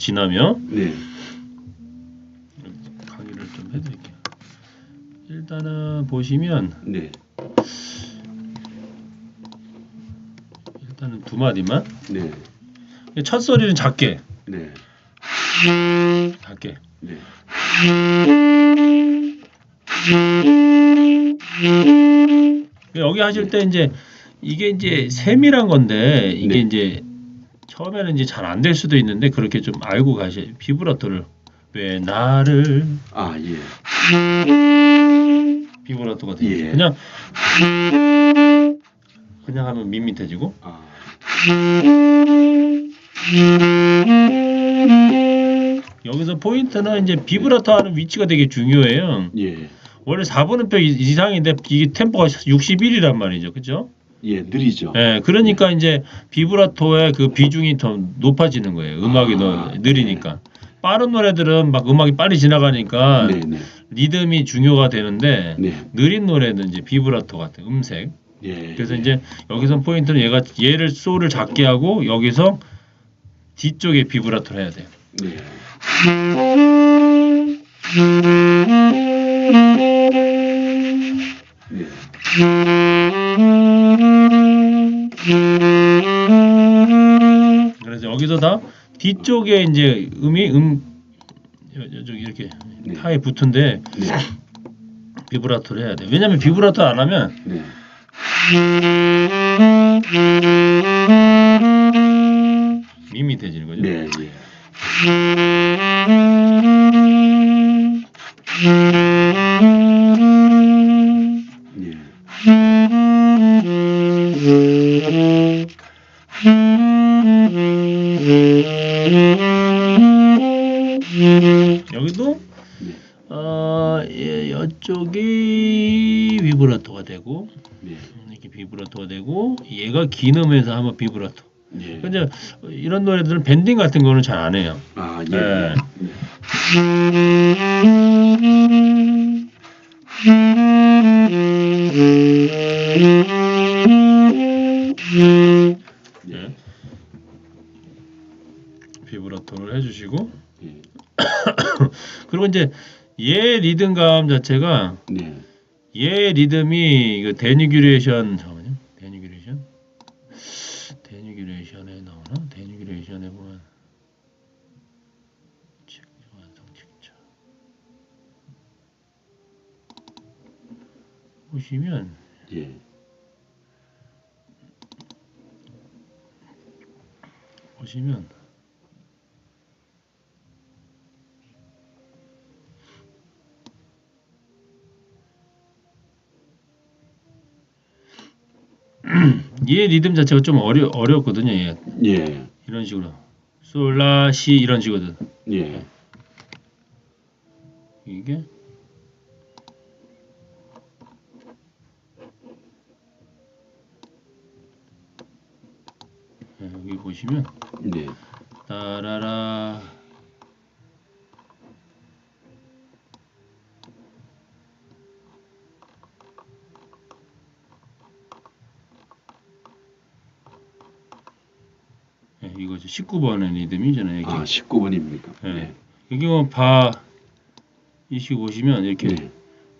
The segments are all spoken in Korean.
지나 지나며 네. 강의를 좀 해드릴게요. 일단은 보시면 네. 일단은 두 마디만 네. 첫 소리는 작게 네. 작게 네. 여기 하실 때 이제 이게 이제 세밀한 건데 이게 네. 이제 처음에는 이제 잘 안 될 수도 있는데 그렇게 좀 알고 가셔야 비브라토를 왜 나를 아, 예. 비브라토가 되죠. 예. 그냥 그냥 하면 밋밋해지고 아. 여기서 포인트는 이제 비브라토 하는 위치가 되게 중요해요. 예. 원래 4분음표 이상인데 이게 템포가 61이란 말이죠. 그죠? 예, 느리죠. 예, 그러니까 이제 비브라토의 그 비중이 더 높아지는 거예요. 음악이 아, 더 느리니까. 빠른 노래들은 막 음악이 빨리 지나가니까 네, 네. 리듬이 중요가 되는데 네. 느린 노래는 이제 비브라토 같은 음색. 예. 그래서 이제 여기서 포인트는 얘가 얘를 소를 작게 하고 여기서 뒤쪽에 비브라토를 해야 돼요. 네. 그래서 여기서 다 뒤쪽에 이제 음이 음 여- 여기 이렇게 네. 타에 붙은데 네. 비브라토를 해야 돼. 왜냐면 비브라토 안 하면 네. 밋밋해지는 거죠. 네, 얘가 긴 음에서 하면 비브라토. 예. 근데 이런 노래들은 밴딩 같은 거는 잘 안 해요. 아, 예. 네. 네. 예. 비브라토를 해주시고 예. 그리고 이제 얘 리듬감 자체가 네. 얘 리듬이 그. 데니규레이션 데니규레이션에 나오나? 데니규레이션에 보면 책 완성 책자 보시면 예. 보시면 얘 리듬 자체가 좀 어려 어렵거든요. 얘 예. 이런 식으로 솔라시 이런 식이거든. 예. 이게 보시면 네. 따라라 네, 이거 19번의 리듬이잖아요. 여기. 아, 19번입니까? 네. 여기 뭐바 이식 보시면 이렇게 네.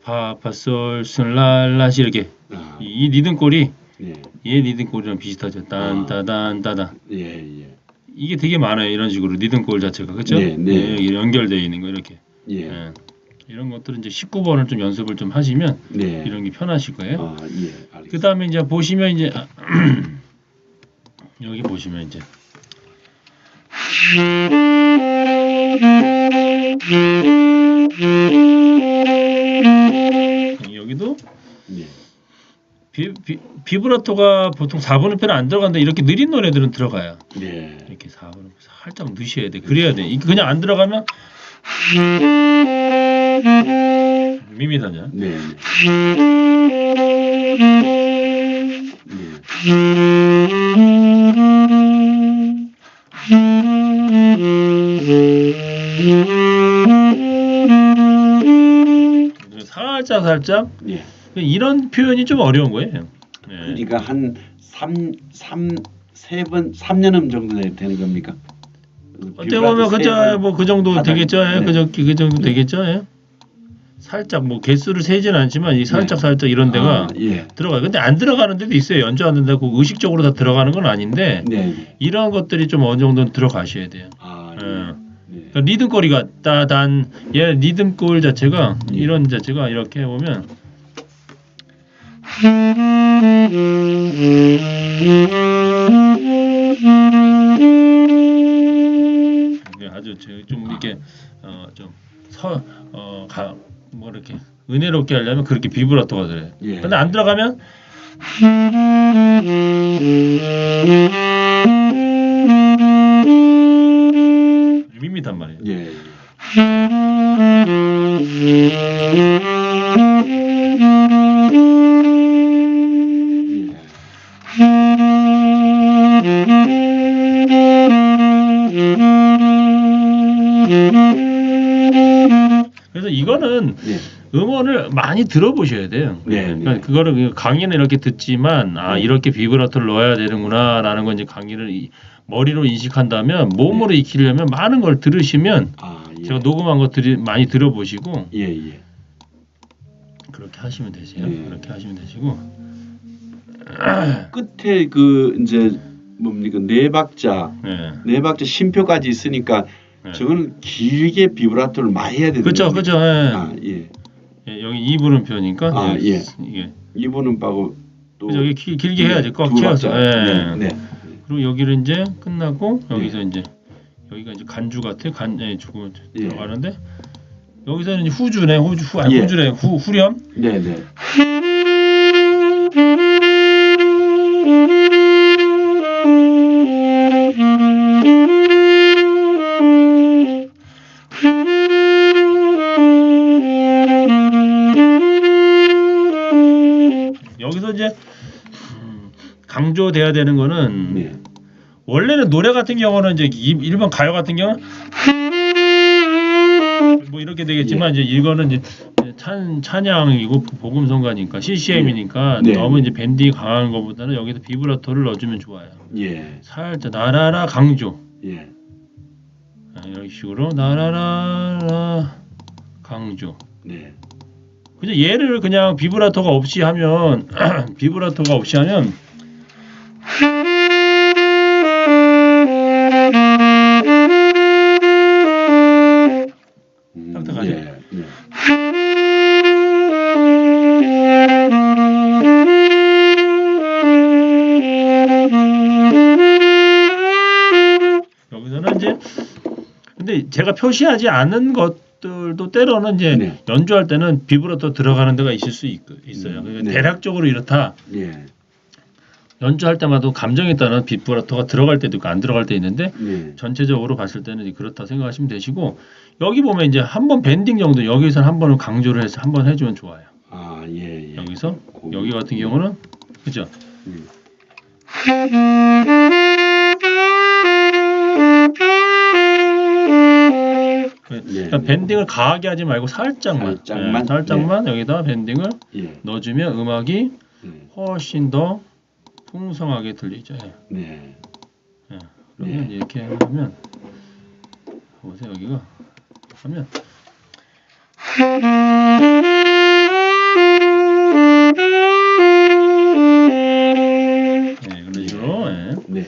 파, 파, 솔, 솔, 라, 라시 이렇게 아, 이, 이 리듬꼴이 예. 얘 리듬꼴이랑 비슷하죠. 딴, 아. 따단. 예, 예. 이게 되게 많아요. 이런 식으로 리듬꼴 자체가 그렇죠? 네, 네. 여기 연결되어 있는 거 이렇게. 예. 예. 이런 것들은 이제 19번을 좀 연습을 좀 하시면 네. 이런 게 편하실 거예요. 아, 예. 그 다음에 이제 보시면 이제 여기 보시면 이제 여기도 예. 비, 비, 비 브라토가 보통 4분음표는 안 들어간다 이렇게 느린 노래들은 들어가요. 네. 이렇게 4분음표 살짝 넣으셔야 돼. 그래야 돼. 이게 그냥 안 들어가면 밋밋하냐? 네. 네. 살짝 살짝 예. 이런 표현이 좀 어려운 거예요. 네. 그러니까 한 3, 3, 3번, 3년음 정도 되는 겁니까? 어떻게 보면 그저 뭐그 정도 하단. 되겠죠. 예. 네. 그 정도 그 정도 되겠죠. 예. 살짝 뭐 개수를 세진 않지만 이 살짝 네. 살짝 이런 데가 아, 예. 들어가요. 근데 안 들어가는 데도 있어요. 연주하는다고 의식적으로 다 들어가는 건 아닌데 네. 이런 것들이 좀 어느 정도는 들어가셔야 돼요. 아, 예. 예. 네. 그러니까 리듬거리가 따단 얘 리듬골 자체가 예. 이런 자체가 이렇게 보면 아주 저- 좀 이렇게 어좀서 어가 뭐 이렇게 은혜롭게 하려면 그렇게 비브라토가 들어요. 예. 근데 안 들어가면 밋밋한 말이에요. 예. 예. 음원을 많이 들어보셔야 돼요. 네, 그러니까 네. 그거를 그냥 강의는 이렇게 듣지만 아 네. 이렇게 비브라토를 넣어야 되는구나라는 건 이제 강의를 이- 머리로 인식한다면 몸으로 네. 익히려면 많은 걸 들으시면 아, 예. 제가 녹음한 것들이 많이 들어보시고 예, 예. 그렇게 하시면 되세요. 네. 그렇게 하시면 되시고 끝에 그 이제 뭡니까 네 박자 네. 네 박자 심표까지 있으니까 네. 저거는 길게 비브라토를 많이 해야 되는 그렇죠, 거죠. 그렇죠. 예. 아, 예. 예, 여기 이 부름표니까 아, 예. 이게 이분은 빠고 또 여기 길, 길게 해야지 꽉두 채워서. 예. 네, 네. 그리고 여기를 이제 끝나고 여기서 네. 이제 여기가 이제 간주 같아 간 예, 주고 예. 들어가는데 여기서는 후주네 후주 후 아니 예. 후주래 후 후렴 네, 네. 강조돼야 되는 거는 네. 원래는 노래 같은 경우는 이제 이- 일반 가요 같은 경우는 뭐 이렇게 되겠지만 이제 이거는 이제 찬 찬양이고 복음성가니까 CCM이니까 네. 너무 이제 밴딩이 강한 것보다는 여기서 비브라토를 넣어주면 좋아요. 예. 살짝 나라라 강조 예. 아, 이런 식으로 나라라 강조. 네. 그냥 얘를 그냥 비브라토가 없이 하면 비브라토가 없이 하면 제가 표시하지 않은 것들도 때로는 이제 네. 연주할 때는 비브라토 들어가는 데가 있을 수 있, 어요 음, 그러니까 네. 대략적으로 이렇다. 예. 연주할 때마다 감정에 따른 비브라토가 들어갈 때도 있고 안 들어갈 때 있는데 네. 전체적으로 봤을 때는 그렇다 생각하시면 되시고 여기 보면 이제 한 번 밴딩 정도 여기서 한 번을 강조를 해서 한 번 해주면 좋아요. 아, 예, 예. 여기서 고- 여기 같은 경우는 그죠? 음. 예. 그러니까 밴딩을 강하게 하지 말고 살짝만, 살짝만? 예, 살짝만 여기다 밴딩을 예. 넣어주면 음악이 예. 훨씬 더 풍성하게 들리죠. 예. 네. 그러면 네. 이렇게 하면 보세요 여기가 하면 네, 그런 식으로 예. 네.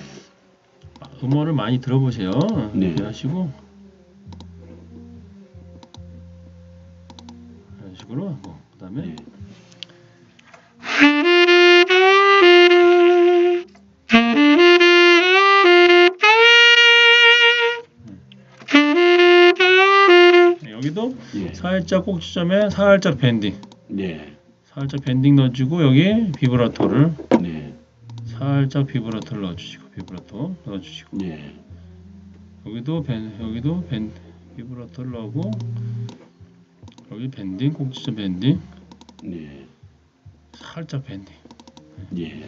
음원을 많이 들어보세요. 네. 하시고 그다음에 네. 네, 여기도 예. 살짝 꼭지점에 살짝 밴딩, 네. 살짝 밴딩 넣어주고 여기 비브라토를 네. 살짝 비브라토를 넣어주시고 비브라토 넣어주시고 네. 여기도 밴 여기도 밴 비브라토를 넣고 여기 밴딩 꼭지점 밴딩 네. 살짝 밴딩 예.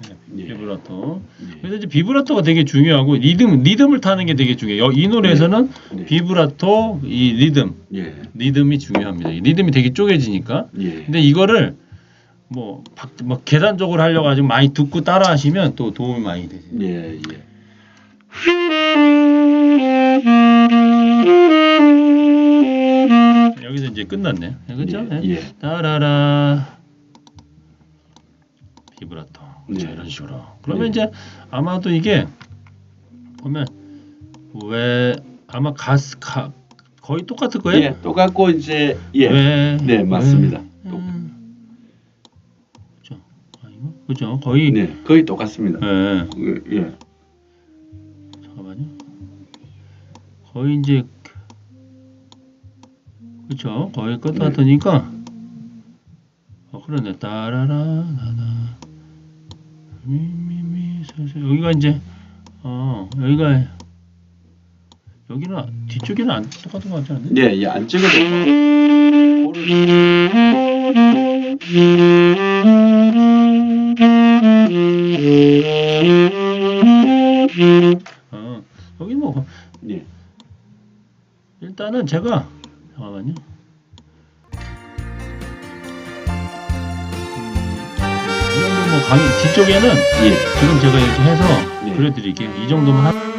네, 예. 비브라토 예. 그래서 이제 비브라토가 되게 중요하고 리듬 리듬을 타는 게 되게 중요해요. 이 노래에서는 네. 비브라토 이 리듬 예. 리듬이 중요합니다. 이 리듬이 되게 쪼개지니까. 예. 근데 이거를 뭐, 박- 뭐 계단적으로 하려고 하지 많이 듣고 따라 하시면 또 도움이 많이 되세요. 예. 예. 여기서 이제 끝났네요. 그렇죠? 예. 예. 따라라 비브라토 네. 자, 이런 식으로 그러면 네. 이제 아마도 이게 보면 왜 아마 가스 가, 거의 똑같을 거예요. 예. 똑같고 이제 예. 왜? 네, 맞습니다. 왜? 똑- 음. 그죠? 아니고 그죠? 거의 네. 거의 똑같습니다. 예. 그, 예. 잠깐만요. 거의 이제 그렇죠. 거의 똑같으니까 어 그러네. 따라라 나나 미미미 살살 여기가 이제 어 여기가 여기는 뒤쪽에는 안 똑같은 것 같지 않나요? 예, 예. 안 찍어도 일단은 제가 잠깐만요. 음, 이 정도 뭐 강의 뒤쪽에는 예. 지금 제가 이렇게 해서 네. 그려드릴게요. 이 정도만 하.